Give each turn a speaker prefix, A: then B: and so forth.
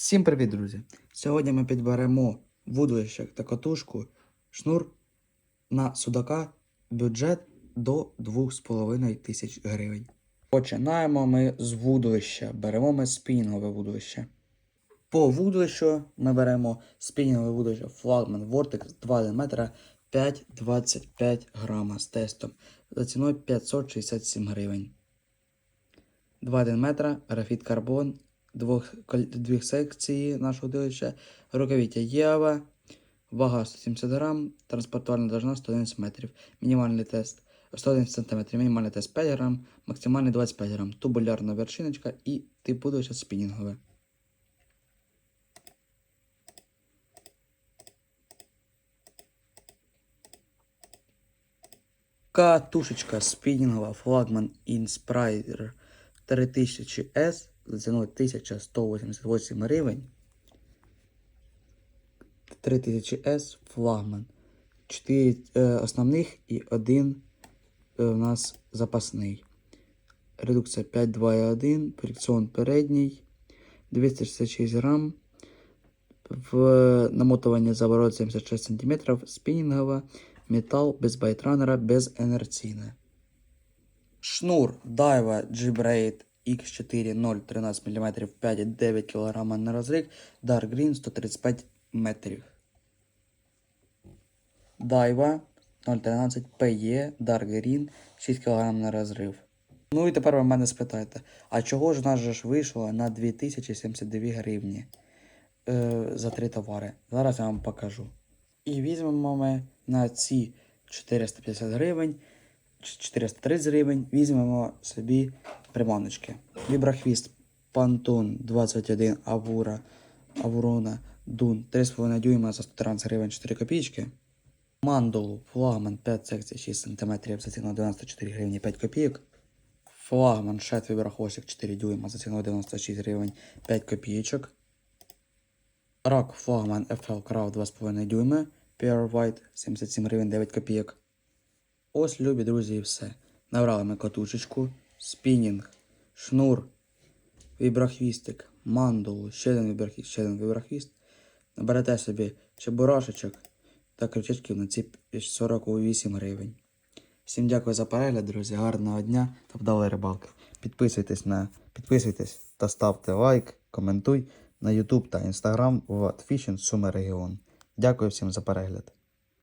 A: Всім привіт, друзі! Сьогодні ми підберемо вудлище та катушку, шнур на судака, бюджет до 2,5 тисяч гривень. Починаємо ми з вудлища. Беремо ми спінінгове вудлище. По вудлищу ми беремо спінінгове вудлище Flagman Vortex 2 метра 5,25 грама з тестом за ціною 567 гривень. 2,1 метра, графіт карбон, двох, дві секції нашого дилища, рукавиття Єва, вага 170 грам, транспортувальна довжина 111 метрів, мінімальний тест 111 см, мінімальний тест 5 грам, максимальний 25 грам, тубулярна вершиночка і тип будовища спінінгове. Катушечка спінінгова флагман Inspire 3000S за ціною 1188 гривень. 3000S флагман. 4 е, основних і один е, у нас запасний. Редукція 5.2.1, фрикціон передній, 266 грам. В намотування заворот 76 см, спінінгова, метал без байтранера, без інерційне. Шнур Daiwa G-Braid X4 013 мм 5,9 кг на розрив, Dark Green 135 метрів. Daiwa 013 PE Dark Green 6 кг на розрив. Ну і тепер ви мене спитаєте, а чого ж у нас же ж вийшло на 2072 гривні е, за три товари? Зараз я вам покажу. І візьмемо ми на ці 450 гривень, 430 гривень, візьмемо собі приманочки. Вібрахвіст Пантун 21 Авура, Авурона Дун 3,5 дюйма за 113 гривень 4 копійки. Мандулу флагман 5 секцій 6 см за ціну 94 гривні 5 копійок. Флагман Шет Вібрахвостик 4 дюйма за ціну 96 гривень 5 копійочок. Рак флагман FL Крав 2,5 дюйми. Pure White 77 гривень 9 копійок. Ось, любі друзі, і все. Набрали ми катушечку, спінінг, шнур, вібрахвістик, мандулу, ще один вібрахвіст, ще один вібрахвіст. Наберете собі чебурашечок та крючечків на ці 48 гривень. Всім дякую за перегляд, друзі. Гарного дня та вдалої рибалки. Підписуйтесь на підписуйтесь та ставте лайк, коментуй на YouTube та Instagram в Fishing Суми Регіон. Дякую всім за перегляд.